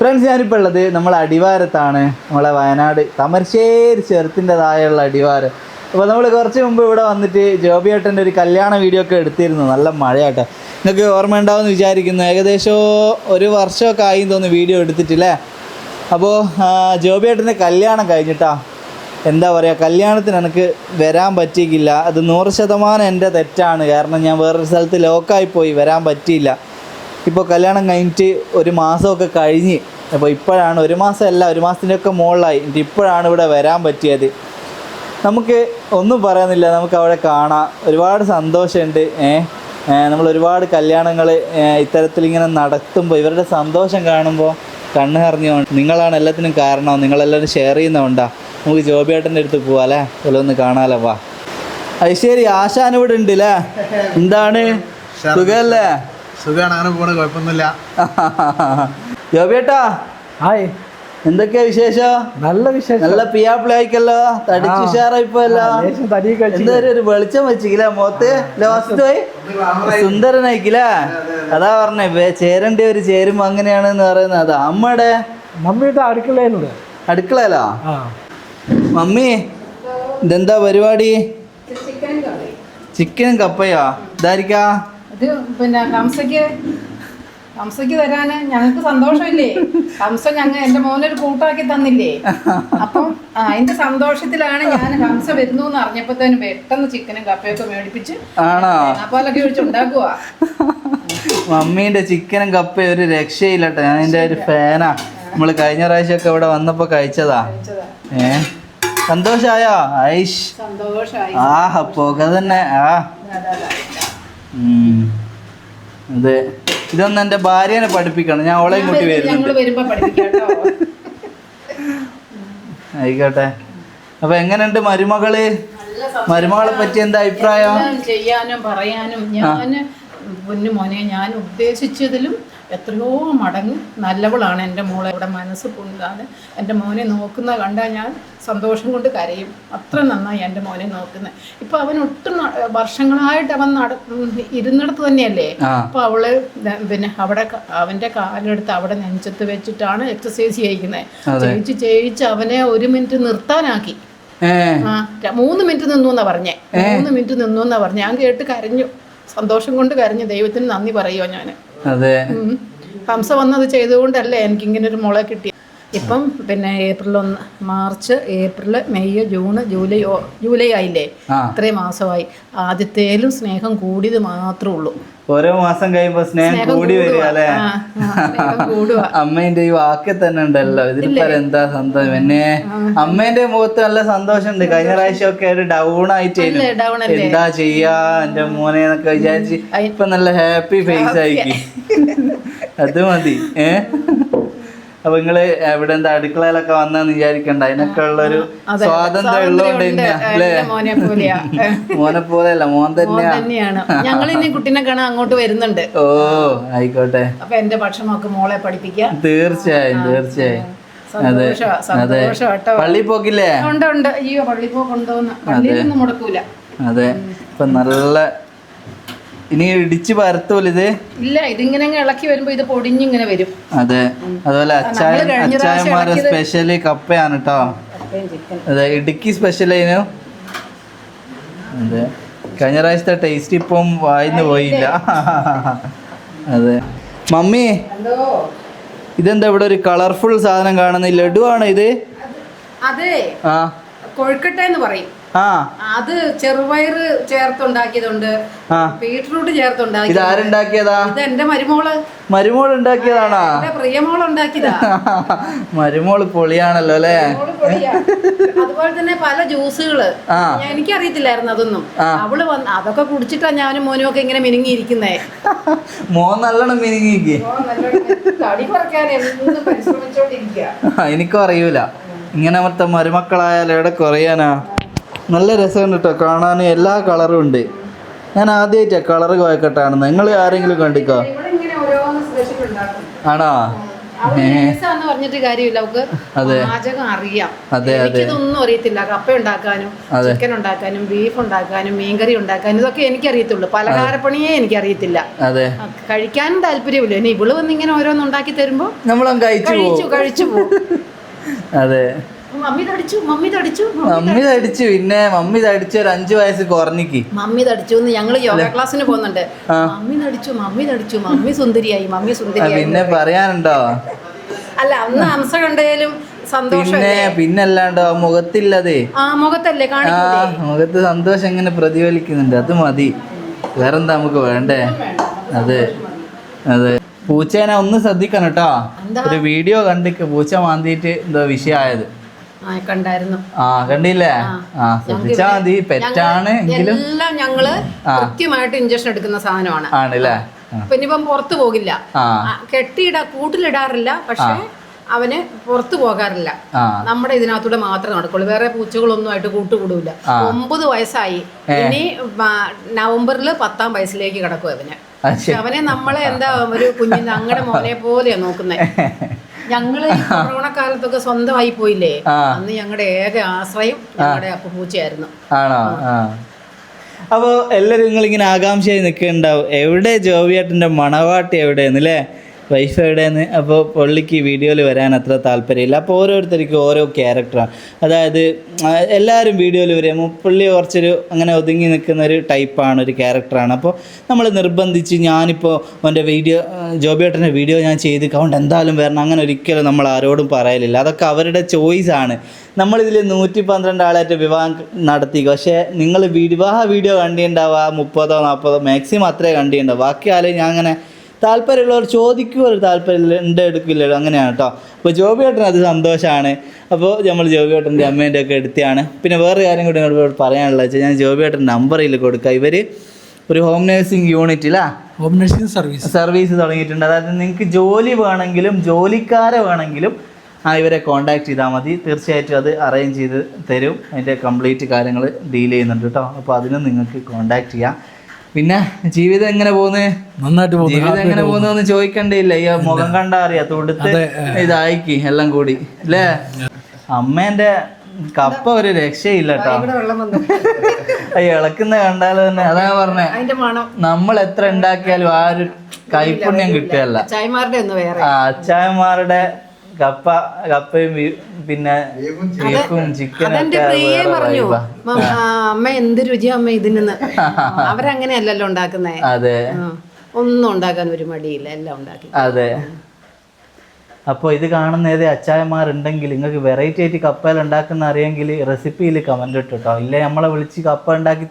Friends ഞാനിപ്പോൾ ഉള്ളത് നമ്മളെ അടിവാരത്താണ്. നമ്മളെ വയനാട്. തമർശ്ശേരി ചെറുത്തിന്റെതായുള്ള അടിവാരം. അപ്പോൾ നമ്മൾ കുറച്ച് മുമ്പ് ഇവിടെ വന്നിട്ട് ജോബി ജോബിയേട്ടന്റെ ഒരു കല്യാണ വീഡിയോ ഒക്കെ എടുത്തിരുന്നു. നല്ല മഴയാട്ടെ. നിങ്ങൾക്ക് ഓർമ്മ ഉണ്ടാവുമെന്ന് വിചാരിക്കുന്നു. ഏകദേശം ഒരു വർഷമൊക്കെ ആയി തോന്നുന്നു വീഡിയോ എടുത്തിട്ടില്ലേ? അപ്പോൾ ജോബി ജോബിയേട്ടന്റെ കല്യാണം കഴിഞ്ഞിട്ടാ. എന്താ പറയുക കല്യാണത്തിന് എനിക്ക് വരാൻ പറ്റിയില്ല. അത് നൂറ് ശതമാനം എന്റെ തെറ്റാണ്. കാരണം ഞാൻ വേറൊരു സ്ഥലത്ത് ലോക്കായി പോയി. വരാൻ പറ്റിയില്ല. ഇപ്പോൾ കല്യാണം കഴിഞ്ഞിട്ട് ഒരു മാസമൊക്കെ കഴിഞ്ഞ് അപ്പോൾ ഇപ്പോഴാണ് ഒരു മാസമല്ല ഒരു മാസത്തിന്റെയൊക്കെ മുകളിലായി. ഇപ്പോഴാണ് ഇവിടെ വരാൻ പറ്റിയത്. നമുക്ക് ഒന്നും പറയാനില്ല നമുക്ക് അവിടെ കാണാം. ഒരുപാട് സന്തോഷമുണ്ട് ഏഹ് നമ്മൾ ഒരുപാട് കല്യാണങ്ങൾ ഇത്തരത്തിൽ ഇങ്ങനെ നടത്തുമ്പോൾ ഇവരുടെ സന്തോഷം കാണുമ്പോൾ കണ്ണ് നിറഞ്ഞു പോകും. നിങ്ങളാണ് എല്ലാത്തിനും കാരണം. നിങ്ങളെല്ലാവരും ഷെയർ ചെയ്യുന്നതുകൊണ്ടാ. നമുക്ക് ജോബിയേട്ടന്റെ അടുത്ത് പോവാം അല്ലേ? ഒന്ന് കാണാമല്ലോ വാ. അത് ശരി ആശാൻ ഇവിടെ ഉണ്ട് അല്ലേ? എന്താണ്? സുഖല്ലേ സുഖമാണ് അങ്ങനെ പോണ കുഴപ്പമൊന്നുമില്ല. ജോബിയേട്ടാ ഹായ്. എന്തൊക്കെയാ വിശേഷം? നല്ല വിശേഷം. നല്ല പിയാപ്പിളായിക്കല്ലോ തടിച്ചു എന്താ ഒരു വെളിച്ചം വെച്ചിക്കില്ല മുഖത്ത്? ലാസ്റ്റ് പോയി? സുന്ദരനായിക്കില്ല? അതാ പറഞ്ഞേ ചേരേണ്ട ഒരു ചേരുമ്പോ അങ്ങനെയാണെന്ന് പറയുന്നത്. അതാ അമ്മയുടെ മമ്മിയുടെ അടുക്കളയിലുണ്ട്. അടുക്കളയിലോ? ആ. മമ്മി ഇതെന്താ പരിപാടി? ചിക്കനും കപ്പയോ? ഇതായിരിക്കാ? ഇത് പിന്നെ ഹംസയ്ക്ക് ഹംസയ്ക്ക് തരാന് ഞങ്ങൾക്ക് സന്തോഷമില്ലേ? ഹംസ ഞങ്ങൾ എന്റെ മോനൊരു കൂട്ടാക്കി തന്നില്ലേ? അപ്പം അതിന്റെ സന്തോഷത്തിലാണ് ഞാൻ ഹംസ വരുന്നു എന്ന് അറിഞ്ഞപ്പോഴത്തേനും പെട്ടെന്ന് ചിക്കനും കപ്പയൊക്കെ മേടിപ്പിച്ച് ആണോ? തേങ്ങാപ്പാലൊക്കെ ഒഴിച്ച് ഉണ്ടാക്കുക മമ്മീന്റെ ചിക്കനും കപ്പയും ഒരു രക്ഷയില്ലട്ടോ. ഞാൻ എന്റെ ഒരു ഫാനാ. നമ്മൾ കഴിഞ്ഞ പ്രാവശ്യമൊക്കെ ഇവിടെ വന്നപ്പോ കഴിച്ചതാ. ഏ? സന്തോഷായോ? ഐഷ്. സന്തോഷായി. ആ പുക തന്നെ. ആ. അതെ. ഇതൊന്നും എന്റെ ഭാര്യനെ പഠിപ്പിക്കണം. ഞാൻ ഓളെയും കൂട്ടി വരുന്നുണ്ട്. ആയിക്കോട്ടെ. അപ്പൊ എങ്ങനെയുണ്ട് മരുമകൾ? മരുമകളെ പറ്റി എന്താ അഭിപ്രായം? ചെയ്യാനും പറയാനും ഞാൻ പൊന്നു മോനെ ഞാൻ ഉദ്ദേശിച്ചതിലും എത്രയോ മടങ്ങ് നല്ലവളാണ് എന്റെ മോളെ. ഇവിടെ മനസ്സ് പൊന്താതെ എന്റെ മോനെ നോക്കുന്ന കണ്ടാൽ ഞാൻ സന്തോഷം കൊണ്ട് കരയും. അത്ര നന്നായി എന്റെ മോനെ നോക്കുന്നത്. ഇപ്പം അവൻ ഒട്ടും വർഷങ്ങളായിട്ട് അവൻ നട ഇരുന്നിടത്ത് തന്നെയല്ലേ? അപ്പം അവൾ പിന്നെ അവിടെ അവന്റെ അവന്റെ കാലെടുത്ത് അവിടെ നെഞ്ചത്ത് വെച്ചിട്ടാണ് എക്സസൈസ് ചെയ്യിക്കുന്നത് ചെയ്യിച്ച് ചെയ്യിച്ച് അവനെ ഒരു മിനിറ്റ് നിർത്താനാക്കി. ആ മൂന്ന് മിനിറ്റ് നിന്നു എന്നാ പറഞ്ഞേ. മൂന്ന് മിനിറ്റ് നിന്നു എന്നാ പറഞ്ഞേ. ഞാൻ കേട്ട് കരഞ്ഞു. സന്തോഷം കൊണ്ട് കരഞ്ഞു. ദൈവത്തിന് നന്ദി പറയുമോ ഞാൻ അതെ. ഹംസ വന്നത് ചെയ്തുകൊണ്ടല്ലേ എനിക്ക് ഇങ്ങനെ ഒരു മുള കിട്ടി ഇപ്പം പിന്നെ ഏപ്രിൽ ഒന്ന് March April May June July July ആയില്ലേ? ഇത്രയും മാസമായി. ആദ്യത്തേലും സ്നേഹം കൂടിയത് മാത്രമേ ഉള്ളൂ. ഓരോ മാസം കഴിയുമ്പോ സ്നേഹം കൂടി വരിക അല്ലേ? അമ്മേന്റെ ഈ വാക്ക് തന്നെ ഉണ്ടല്ലോ. ഇതിപ്പോ എന്താ സന്തോഷം? പിന്നെ അമ്മേന്റെ മുഖത്ത് നല്ല സന്തോഷമുണ്ട്. കഴിഞ്ഞ പ്രാവശ്യം ഒക്കെ ഒരു ഡൗൺ ആയിട്ട്? എന്താ ചെയ്യാ? എന്റെ മോനെ എന്നൊക്കെ വിചാരിച്ച് ഇപ്പൊ നല്ല ഹാപ്പി ഫേസ് ആയിരിക്കും. അത് മതി. ഏ? അപ്പൊ നിങ്ങൾ എവിടെ എന്താ അടുക്കളയിലൊക്കെ വന്നെന്ന് വിചാരിക്കണ്ട. അതിനൊക്കെ ഉള്ളൊരു സ്വാതന്ത്ര്യം ഉള്ളതുകൊണ്ട് തന്നെയാ മോനെ പോലെ മോനെ പോലെയല്ല മോൻ തന്നെയാണ്. ഞങ്ങൾ ഇനി കുട്ടീനെ കാണാൻ അങ്ങോട്ട് വരുന്നുണ്ട്. ഓ ആയിക്കോട്ടെ. അപ്പൊ എന്റെ ഭക്ഷണമൊക്കെ മോളെ പഠിപ്പിക്കാം. തീർച്ചയായും തീർച്ചയായും. അതെ പള്ളി പോക്കില്ലേ? ഉണ്ട് ഉണ്ട്. അയ്യോ പള്ളി പോക്കുണ്ടോന്ന്. പള്ളിയിലൊന്നും മുടക്കൂല. അതെ. ഇപ്പൊ നല്ല ഇനി ഇടിച്ച് പരത്തൂലിത് ഇല്ല ഇതിങ്ങനെ ഇളക്കി വരുമ്പോ ഇത് പൊടിഞ്ഞിങ്ങനെ വരും. അതെ. അതുപോലെ അച്ചായ അച്ചായന്മാരെ സ്പെഷ്യലി കപ്പയാണ് കേട്ടോ അതെ ഇടുക്കി സ്പെഷ്യൽ അതിനു അതെ. കഴിഞ്ഞ പ്രാവശ്യത്തെ ടേസ്റ്റ് ഇപ്പം വായിന്ന് പോയില്ല. അതെ. മമ്മി ഇതെന്താ ഇവിടെ ഒരു കളർഫുൾ സാധനം കാണുന്ന ലഡു ആണ് ഇത്? അതെ ആ. കൊഴുക്കട്ട എന്ന് പറയും. അത് ചെറുപയറ് ചേർത്തുണ്ടാക്കിയതുണ്ട്. ബീട്രൂട്ട് ചേർത്തുണ്ടാക്കി ഇത് ആരുണ്ടാക്കിയതാ ഇത് എന്റെ മരുമോൾ. മരുമോൾ ഉണ്ടാക്കിയതാണോ? പ്രിയമോൾ ഉണ്ടാക്കിയതാ. മരുമോൾ പൊളിയാണല്ലോ അല്ലേ? അതുപോലെ തന്നെ പല ജ്യൂസുകൾ. എനിക്കറിയത്തില്ലായിരുന്നു അതൊന്നും. അവൾ വന്ന് അതൊക്കെ കുടിച്ചിട്ടാ ഞാനും മോനും ഒക്കെ ഇങ്ങനെ മിനുങ്ങിയിരിക്കുന്നേ. മോൻ നല്ലോണം മിനുങ്ങിക്ക് എനിക്കും അറിയൂല. ഇങ്ങനെ മറ്റേ മരുമക്കളായാലും എവിടെ കുറയാനാ? നല്ല രസമുണ്ട് കേട്ടോ കാണാൻ എല്ലാ കളറും ഉണ്ട്. ഞാൻ ആദ്യമായിട്ടാ കളർ കോയക്കട്ടാണ് നിങ്ങൾ ആരെങ്കിലും കണ്ടിക്കോ? ആണോ? പറഞ്ഞിട്ട് കാര്യമില്ല. പാചകം അറിയാം. അതെ, എനിക്കിതൊന്നും അറിയത്തില്ല. കപ്പ ഉണ്ടാക്കാനും ചിക്കൻ ഉണ്ടാക്കാനും ബീഫ് ഉണ്ടാക്കാനും മീൻകറി ഉണ്ടാക്കാനും ഇതൊക്കെ എനിക്കറിയത്തുള്ളൂ. പലഹാരപ്പണിയേ എനിക്കറിയത്തില്ല. അതെ. ആ, കഴിക്കാനും താല്പര്യമില്ല. ഇനി ഇവൾ വന്ന് ഇങ്ങനെ ഓരോന്ന് ഉണ്ടാക്കി തരുമ്പോ നമ്മളങ്ങ് കഴിച്ചു കഴിച്ചു കഴിച്ചു പോകും അതെ. മമ്മി തടിച്ചു മമ്മി തടിച്ചു മമ്മി തടിച്ചു. പിന്നെ മമ്മി തടിച്ചു ഒരു അഞ്ചു വയസ്സ് കുറഞ്ഞിക്ക്. മമ്മി തടിച്ചു എന്ന് ഞങ്ങൾ യോഗ ക്ലാസ്സിന് പോകുന്നുണ്ട്. മമ്മി തടിച്ചു മമ്മി തടിച്ചു മമ്മി സുന്ദരിയായി മമ്മി സുന്ദരിയായി. പിന്നെ പറയാനുണ്ടോ? അല്ല അന്ന് ഹംസ കണ്ടേലും പിന്നെ പിന്നല്ലാണ്ടോ? മുഖത്തില്ലതേ. ആ മുഖത്തല്ലേ? ആ മുഖത്ത് സന്തോഷം ഇങ്ങനെ പ്രതിഫലിക്കുന്നുണ്ട്. അത് മതി. വേറെന്താ നമുക്ക് വേണ്ടേ? അതെ. അതെ പൂച്ചേനെ ഒന്ന് ശ്രദ്ധിക്കണം കേട്ടോ. ഒരു വീഡിയോ കണ്ടിക്ക് പൂച്ച മാന്തിയിട്ട് എന്തോ വിഷയമായത്. ആ കണ്ടില്ലേ? ആ. ശ്രദ്ധിച്ചാ മതി. പെറ്റാണ് എങ്കിലും. എല്ലാം ഞങ്ങൾ കൃത്യമായിട്ട് ഇഞ്ചക്ഷൻ എടുക്കുന്ന സാധനമാണ്. ആണല്ലേ. പിന്നെ ഇപ്പം പുറത്തു പോകില്ല. കെട്ടിയിടാ കൂട്ടിലിടാറില്ല. പക്ഷെ അവന് പുറത്തു പോകാറില്ല. നമ്മുടെ ഇതിനകത്തൂടെ മാത്രമേ നടക്കുള്ളൂ. വേറെ പൂച്ചകളൊന്നും ആയിട്ട് കൂട്ടുകൂടൂല. ഒമ്പത് വയസ്സായി. ഇനി നവംബറിൽ പത്താം വയസ്സിലേക്ക് കിടക്കും അവന്. പക്ഷെ അവനെ നമ്മളെ എന്താ ഒരു കുഞ്ഞിന് അങ്ങടെ മോനെ പോലെയാ നോക്കുന്നത് ഞങ്ങൾ കൊറോണ കാലത്തൊക്കെ സ്വന്തമായി പോയില്ലേ? അന്ന് ഞങ്ങളുടെ ഏക ആശ്രയം ഞങ്ങളുടെ അപ്പുപൂച്ചയായിരുന്നു. ആണോ? അപ്പോൾ എല്ലാവരും നിങ്ങളിങ്ങനെ ആകാംക്ഷയായി നിൽക്കുന്നുണ്ടാവും. എവിടെ ജോവിയേട്ടന്റെ മണവാട്ടി എവിടെയെന്ന് അല്ലേ വൈഫ് എവിടെയെന്ന് അപ്പോൾ പുള്ളിക്ക് വീഡിയോയിൽ വരാൻ അത്ര താല്പര്യമില്ല. അപ്പോൾ ഓരോരുത്തർക്കും ഓരോ ക്യാരക്ടറാണ് അതായത് എല്ലാവരും വീഡിയോയിൽ വരും. പുള്ളി കുറച്ചൊരു അങ്ങനെ ഒതുങ്ങി നിൽക്കുന്ന ഒരു ടൈപ്പാണ് ഒരു ക്യാരക്ടറാണ് അപ്പോൾ നമ്മൾ നിർബന്ധിച്ച് ഞാനിപ്പോൾ എന്റെ വീഡിയോ ജോബിയേട്ടന്റെ വീഡിയോ ഞാൻ ചെയ്ത് കൗണ്ട് എന്തായാലും വരണം. അങ്ങനെ ഒരിക്കലും നമ്മൾ ആരോടും പറയലില്ല. അതൊക്കെ അവരുടെ ചോയ്സാണ് നമ്മളിതിൽ നൂറ്റി പന്ത്രണ്ട് ആളായിട്ട് വിവാഹം നടത്തി. പക്ഷേ നിങ്ങൾ വിവാഹ വീഡിയോ കണ്ടിട്ടുണ്ടാവുക മുപ്പതോ നാൽപ്പതോ മാക്സിമം അത്രേ കണ്ടിട്ടുണ്ടാവും ബാക്കി ആളെ ഞാൻ അങ്ങനെ താല്പര്യമുള്ളവർ ചോദിക്കുക ഒരു താല്പര്യമില്ല ഉണ്ട് എടുക്കില്ലല്ലോ അങ്ങനെയാണ് കേട്ടോ അപ്പോൾ ജോബിയേട്ടൻ അത് സന്തോഷമാണ് അപ്പോൾ നമ്മൾ ജോബിയേട്ടന്റെ അമ്മേന്റെ ഒക്കെ എടുത്തിയാണ്. പിന്നെ വേറെ കാര്യം കൂടി നിങ്ങളോട് പറയാനുള്ളത് വെച്ചാൽ ഞാൻ ജോബിയേട്ടൻ നമ്പറിൽ കൊടുക്കുക ഇവർ ഒരു ഹോം നേഴ്സിംഗ് യൂണിറ്റിലാ ഹോം നേഴ്സിംഗ് സർവീസ് സർവീസ് തുടങ്ങിയിട്ടുണ്ട്. അതായത് നിങ്ങൾക്ക് ജോലി വേണമെങ്കിലും ജോലിക്കാരെ വേണമെങ്കിലും ആ ഇവരെ കോൺടാക്ട് ചെയ്താൽ മതി. തീർച്ചയായിട്ടും അത് അറേഞ്ച് ചെയ്ത് തരും. അതിന്റെ കംപ്ലീറ്റ് കാര്യങ്ങൾ ഡീൽ ചെയ്യുന്നുണ്ട് കേട്ടോ അപ്പോൾ അതിനും നിങ്ങൾക്ക് കോൺടാക്ട് ചെയ്യാം. പിന്നെ ജീവിതം എങ്ങനെ പോകുന്നത് നന്നായിട്ട് പോകുന്നു. ജീവിതം എങ്ങനെ പോകുന്നതെന്ന് ചോദിക്കണ്ടേയില്ല. ഈ മുഖം കണ്ടാ അറിയാ. തൊടുത്ത് ഇതായിക്കി എല്ലാം കൂടി. അല്ലേ? അമ്മേന്റെ കപ്പ ഒരു രക്ഷയില്ല കേട്ടോ ഇളക്കുന്ന കണ്ടാൽ തന്നെ. അതാ പറഞ്ഞേ. അതിന്റെ മണം. നമ്മൾ എത്ര ഉണ്ടാക്കിയാലും ആ ഒരു കൈപ്പുണ്യം കിട്ടുകയല്ല. വേറെ. ആ അച്ചായന്മാരുടെ കപ്പ കപ്പയും പിന്നെ ബീഫും ചിക്കനും അതെന്റെ ഒക്കെ പ്രിയേ പറഞ്ഞു. vibe ആ. "മ- അമ്മ എന്ത് രുചിയാ അമ്മ ഇതിനെന്ന് അവരങ്ങനെയല്ലല്ലോ ഉണ്ടാക്കുന്നേ. അതെ. ഒന്നും ഉണ്ടാക്കാൻ ഒരു മടിയില്ല എല്ലാം ഉണ്ടാക്കി. അതെ. അപ്പോൾ ഇത് കാണുന്ന ഏത് അച്ചായന്മാരുണ്ടെങ്കിൽ നിങ്ങൾക്ക് വെറൈറ്റി ആയിട്ട് കപ്പയിൽ ഉണ്ടാക്കുന്ന അറിയെങ്കിൽ റെസിപ്പിയിൽ കമന്റ് ഇട്ടോ കേട്ടോ ഇല്ല നമ്മളെ വിളിച്ച് കപ്പ ഉണ്ടാക്കി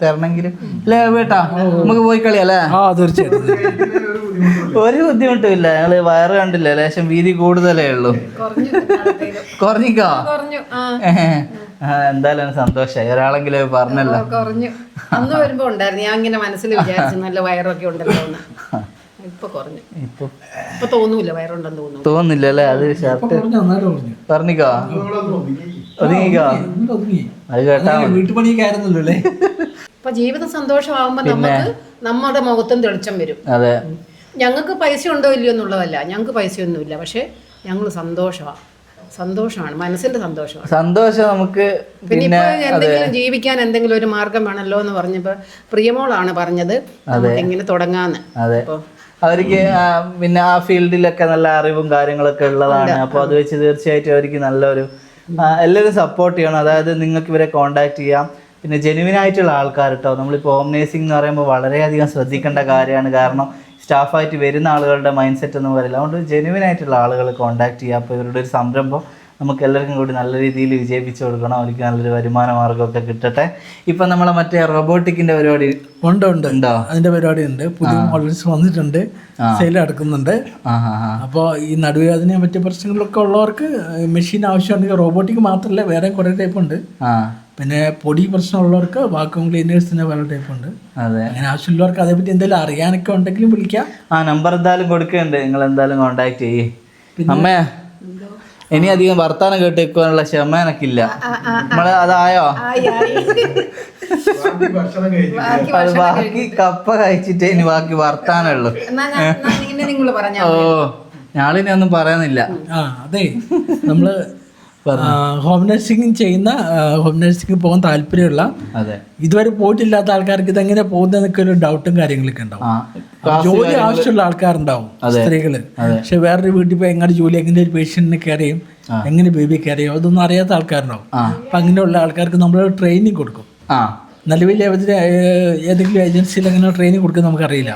അല്ലേ വേട്ടാ നമുക്ക് പോയി കളിയല്ലേ ആ തീർച്ചയായിട്ടും. ഒരു ബുദ്ധിമുട്ടും ഇല്ല. ഞങ്ങൾ വയറ് കണ്ടില്ല. ലേശം വീതി കൂടുതലേ ഉള്ളൂ. കുറഞ്ഞു. കുറഞ്ഞിക്കോ? കുറഞ്ഞു. ആ. ആ, എന്തായാലും സന്തോഷായി. ഒരാളെങ്കിലും പറഞ്ഞല്ലോ. കുറഞ്ഞു. അന്ന് വരുമ്പോ ഉണ്ടായിരുന്നു. ഞാൻ ഇങ്ങനെ മനസ്സിൽ വിചാരിച്ചു നല്ല വയറൊക്കെ ഉണ്ടല്ലോ തോന്നില്ല. അല്ലേ അത് ഷർട്ട് കുറഞ്ഞു. നന്നായിട്ട് കുറഞ്ഞു. പറഞ്ഞിക്കോ? ഒതുങ്ങിക്കോ? അത് കേട്ടാ. വീട്ടുപണിയൊക്കെ ജീവിതം സന്തോഷമാകുമ്പോ നമുക്ക് നമ്മുടെ മുഖത്തും തെളിച്ചം വരും. അതെ. ഞങ്ങൾക്ക് പൈസ ഉണ്ടോ ഇല്ലയോ എന്നുള്ളതല്ല. ഞങ്ങൾക്ക് പൈസയൊന്നുമില്ല. പക്ഷേ ഞങ്ങൾ സന്തോഷമാണ് സന്തോഷമാണ്. മനസ്സിന്റെ സന്തോഷമാണ് സന്തോഷം നമുക്ക് പിന്നെ എന്തെങ്കിലും ജീവിക്കാൻ എന്തെങ്കിലും ഒരു മാർഗം വേണമല്ലോ എന്ന് പറഞ്ഞപ്പോ പ്രിയമോളാണ് പറഞ്ഞത്. നമുക്ക് എങ്ങനെ തുടങ്ങാന്ന്. അവർക്ക് പിന്നെ ആ ഫീൽഡിലൊക്കെ നല്ല അറിവും കാര്യങ്ങളൊക്കെ ഉള്ളതാണ്. അപ്പോൾ അത് വെച്ച് തീർച്ചയായിട്ടും അവർക്ക് നല്ലൊരു എല്ലാവരും സപ്പോർട്ട് ചെയ്യണം. അതായത് നിങ്ങൾക്ക് ഇവരെ കോണ്ടാക്ട് ചെയ്യാം. പിന്നെ ജെനുവിനായിട്ടുള്ള ആൾക്കാർ കേട്ടോ നമ്മളിപ്പോൾ ഹോം നേഴ്സിംഗ് എന്ന് പറയുമ്പോൾ വളരെയധികം ശ്രദ്ധിക്കേണ്ട കാര്യമാണ്. കാരണം സ്റ്റാഫായിട്ട് വരുന്ന ആളുകളുടെ മൈൻഡ് സെറ്റ് ഒന്നും വരില്ല. അതുകൊണ്ട് ജെനുവിൻ ആയിട്ടുള്ള ആളുകൾ കോൺടാക്ട് ചെയ്യുക. അപ്പോൾ ഇവരുടെ ഒരു സംരംഭം നമുക്ക് എല്ലാവർക്കും കൂടി നല്ല രീതിയിൽ വിജയിപ്പിച്ചു കൊടുക്കണം. അവർക്ക് നല്ലൊരു വരുമാന മാർഗമൊക്കെ കിട്ടട്ടെ. ഇപ്പം നമ്മളെ മറ്റേ റോബോട്ടിക്കിന്റെ പരിപാടി ഉണ്ട് ഉണ്ട്. ഉണ്ടോ? അതിന്റെ പരിപാടി ഉണ്ട് പുതിയ മോഡൽസ് വന്നിട്ടുണ്ട്. സെയിൽ നടക്കുന്നുണ്ട്. ആ അപ്പോൾ ഈ നടുവേദനയെ മറ്റു പ്രശ്നങ്ങളൊക്കെ ഉള്ളവർക്ക് മെഷീൻ ആവശ്യമുണ്ടെങ്കിൽ റോബോട്ടിക് മാത്രമല്ല വേറെ കുറേ ടൈപ്പ് ഉണ്ട്. പിന്നെ പൊടി പ്രശ്നമുള്ളവർക്ക് വാക്യൂം ക്ലീനേഴ്സിന് പല ടൈപ്പ് ഉണ്ട്. അതെ. അങ്ങനെ ആവശ്യമുള്ളവർക്ക് അതേപറ്റി എന്തെങ്കിലും അറിയാനൊക്കെ ഉണ്ടെങ്കിലും വിളിക്കാം. ആ നമ്പർ എന്തായാലും കൊടുക്കുന്നുണ്ട്. നിങ്ങൾ എന്തായാലും കോണ്ടാക്ട് ചെയ്യേ. അമ്മേ ഇനി അധികം വർത്താനം കേട്ട് വെക്കാനുള്ള ക്ഷമ എനക്കില്ല. നമ്മൾ അതായോ? ബാക്കി അത് ബാക്കി കപ്പ കഴിച്ചിട്ടേ ഇനി ബാക്കി വർത്താനുള്ളു. എന്നാ ഞാൻ- നിങ്ങൾ പറഞ്ഞാ ഓ ഞാളിനി ഒന്നും പറയുന്നില്ല ആ അതെ. നമ്മൾ ഹോം നഴ്സിംഗ് ചെയ്യുന്ന ഹോം നഴ്സിംഗ് പോകാൻ താല്പര്യമുള്ള ഇതുവരെ പോയിട്ടില്ലാത്ത ആൾക്കാർക്ക് ഇതെങ്ങനെ പോകുന്നതൊക്കെ ഒരു ഡൗട്ടും കാര്യങ്ങളൊക്കെ ഉണ്ടാവും. ജോലി ആവശ്യമുള്ള ആൾക്കാരുണ്ടാവും സ്ത്രീകൾ. പക്ഷെ വേറൊരു വീട്ടിൽ പോയി എങ്ങനെ ജോലി എങ്ങനെ ഒരു പേഷ്യന്റിനെ കെയർ ചെയ്യും? എങ്ങനെ ബേബി കെയർ ചെയ്യും? അതൊന്നും അറിയാത്ത ആൾക്കാരുണ്ടാവും. അപ്പൊ അങ്ങനെയുള്ള ആൾക്കാർക്ക് നമ്മൾ ട്രെയിനിങ് കൊടുക്കും. നിലവിൽ ഏതെങ്കിലും ഏജൻസിയിൽ അങ്ങനെ ട്രെയിനിങ് കൊടുക്കുന്നത് നമുക്കറിയില്ല.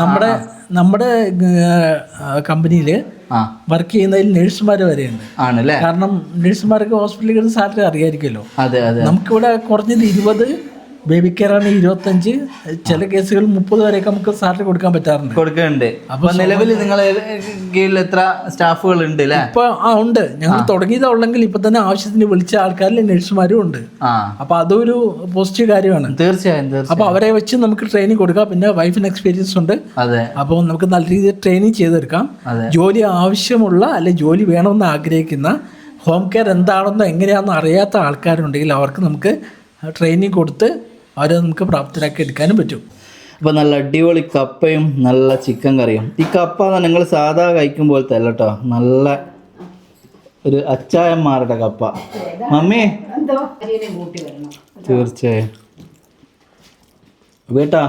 നമ്മുടെ നമ്മുടെ കമ്പനിയിൽ ആ വർക്ക് ചെയ്യുന്നതിൽ നഴ്സുമാർ വരെയുണ്ട്. ആണല്ലേ? കാരണം നഴ്സുമാർക്ക് ഹോസ്പിറ്റലിൽ സാലറി അറിയായിരിക്കുമല്ലോ. അതെ അതെ. നമുക്കിവിടെ കുറഞ്ഞത് ഇരുപത് ബേബി കെയർ ആണ് ഇരുപത്തഞ്ച്. ചില കേസുകൾ മുപ്പത് വരെയൊക്കെ നമുക്ക് സാലറി കൊടുക്കാൻ പറ്റാറുണ്ട്. കൊടുക്കുന്നുണ്ട്. അപ്പൊ നിലവിൽ നിങ്ങൾ കീഴിൽ എത്ര സ്റ്റാഫുകൾ ഉണ്ട് അല്ലേ ഇപ്പൊ ആ ഉണ്ട്. ഞങ്ങൾ തുടങ്ങിയതാ ഉള്ളെങ്കിൽ ഇപ്പൊ തന്നെ ആവശ്യത്തിന് വിളിച്ച ആൾക്കാരിൽ നഴ്സുമാരും ഉണ്ട്. അപ്പൊ അതൊരു പോസിറ്റീവ് കാര്യമാണ്. തീർച്ചയായും തീർച്ചയായും. അപ്പൊ അവരെ വെച്ച് നമുക്ക് ട്രെയിനിങ് കൊടുക്കാം. പിന്നെ വൈഫിന് എക്സ്പീരിയൻസ് ഉണ്ട്. അതെ. അപ്പോൾ നമുക്ക് നല്ല രീതിയിൽ ട്രെയിനിങ് ചെയ്തെടുക്കാം. ജോലി ആവശ്യമുള്ള അല്ലെ ജോലി വേണമെന്ന് ആഗ്രഹിക്കുന്ന ഹോം കെയർ എന്താണെന്നോ എങ്ങനെയാണെന്നോ അറിയാത്ത ആൾക്കാരുണ്ടെങ്കിൽ അവർക്ക് നമുക്ക് ട്രെയിനിങ് കൊടുത്ത് അവരെ നമുക്ക് പ്രാപ്തരാക്കി എടുക്കാനും പറ്റും. അപ്പോൾ നല്ല അടിപൊളി കപ്പയും നല്ല ചിക്കൻ കറിയും. ഈ കപ്പ നിങ്ങൾ സാധാ കഴിക്കും പോലത്തെ അല്ല കേട്ടോ നല്ല ഒരു അച്ചായം മാറട്ടെ കപ്പ. മമ്മി? തീർച്ചയായും. വീട്ടാ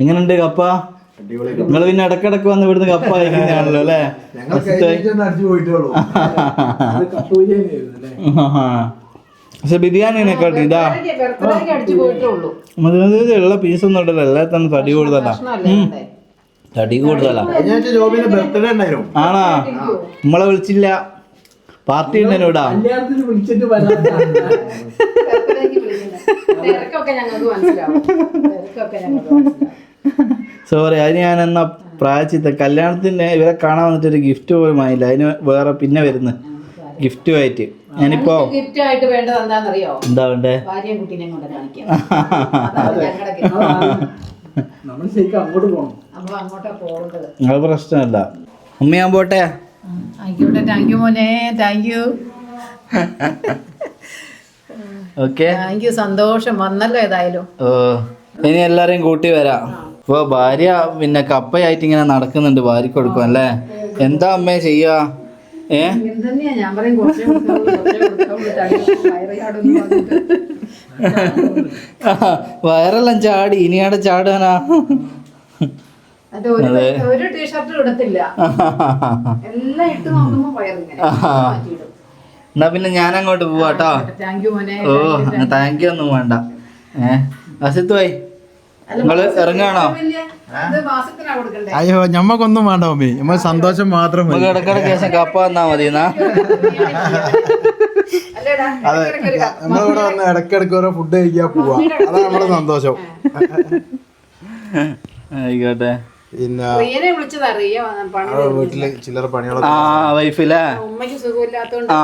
എങ്ങനെയുണ്ട് കപ്പ? നിങ്ങൾ പിന്നെ ഇടക്കിടക്ക് വന്ന് ഇവിടുന്ന് കപ്പ കഴിക്കുന്നതാണല്ലോ അല്ലേ ഞങ്ങൾ കഴിഞ്ഞിട്ട് അടിച്ചു പോയിട്ടുള്ളൂ പക്ഷെ ബിരിയാണിനെക്കാട്ടി ഇതാ ബർത്ത്ഡേക്ക് പീസ് ഒന്നും ഉള്ളൂ. എല്ലാത്തിനും ഉള്ള പീസൊന്നും ഇടല്ല എല്ലാത്തന്നെ തടി കൂടുതലാ. തടി കൂടുതലാ. കഴിഞ്ഞ ജോബിന്റെ ബർത്ത്ഡേ ഉണ്ടായിരുന്നു. ആണാ? നമ്മളെ വിളിച്ചില്ല. പാർട്ടി ഉണ്ടെന്നു ഇടാ. സോറി അതിന് ഞാൻ എന്നാ പ്രായച്ചിത്ത. കല്യാണത്തിന് ഇവരെ കാണാൻ വന്നിട്ട് ഒരു ഗിഫ്റ്റ് പോലും ആയില്ല അതിന് വേറെ പിന്നെ വരുന്നു ഗിഫ്റ്റുമായിട്ട്. ഞാനിപ്പോ ഗിഫ്റ്റ് ആയിട്ട് വേണ്ടത് എന്താണെന്നറിയോ? എന്താ വേണ്ടേ? ഭാര്യയും കൊണ്ട് കാണിക്കാം. നമ്മൾ ശരിക്കും അങ്ങോട്ട് പോകണം അത് പ്രശ്നമല്ല. ഉമ്മയാൻ ഞാൻ പോട്ടെ ആയിക്കോട്ടെ. താങ്ക് യു മോനെ. Thank you okay thank you സന്തോഷം. വന്നല്ലോ ഏതായാലും. ഓ ഇനി എല്ലാരെയും കൂട്ടി വരാം. ഇപ്പൊ ഭാര്യ പിന്നെ കപ്പയായിട്ട് ഇങ്ങനെ നടക്കുന്നുണ്ട് ഭാര്യക്ക് കൊടുക്കും അല്ലേ? എന്താ അമ്മേ ചെയ്യാ? ഏ. വയറെല്ലാം ചാടി ഇനിയാണ് ചാടാനാ? അത് ഒരു ടീഷർട്ട് ഇടത്തില്ല. എല്ലാം ഇട്ട് നോക്കുമ്പോ വയറിങ്ങനെ. മാറ്റിയിടും എന്നാ പിന്നെ ഞാൻ അങ്ങോട്ട് പോവാട്ടോ ഓ താങ്ക് യു ഒന്നും വേണ്ട. ഏഹ് അസിത്വായി നിങ്ങൾ ഇറങ്ങാണോ? അയ്യോ ഞമ്മക്കൊന്നും വേണ്ട മമ്മി. നമ്മൾ സന്തോഷം മാത്രം മതി. ഇടക്കിടക്ക് ശേഷം കപ്പ വന്നാ മതി അതെ നമ്മളിവിടെ വന്ന് ഇടക്കിടക്ക് ഓരോ ഫുഡ് കഴിക്കാൻ പോവാ. അതാണ് നമ്മുടെ സന്തോഷം. ആയിക്കോട്ടെ. പിന്നെ വീട്ടിൽ ചില്ലറ പണികളൊക്കെ ആ വൈഫിലാ ഉമ്മയ്ക്ക് സുഖമില്ലാത്തോണ്ട് ആ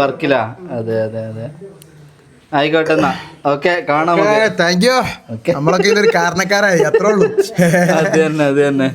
വർക്കിലാ അതെ അതെ അതെ. ആയിക്കോട്ടെ എന്നാ. ഓക്കെ കാണാം താങ്ക് യു നമ്മളൊക്കെ ഇതൊരു കാരണക്കാരായി അത്രേ ഉള്ളൂ. അത് തന്നെ അത് തന്നെ.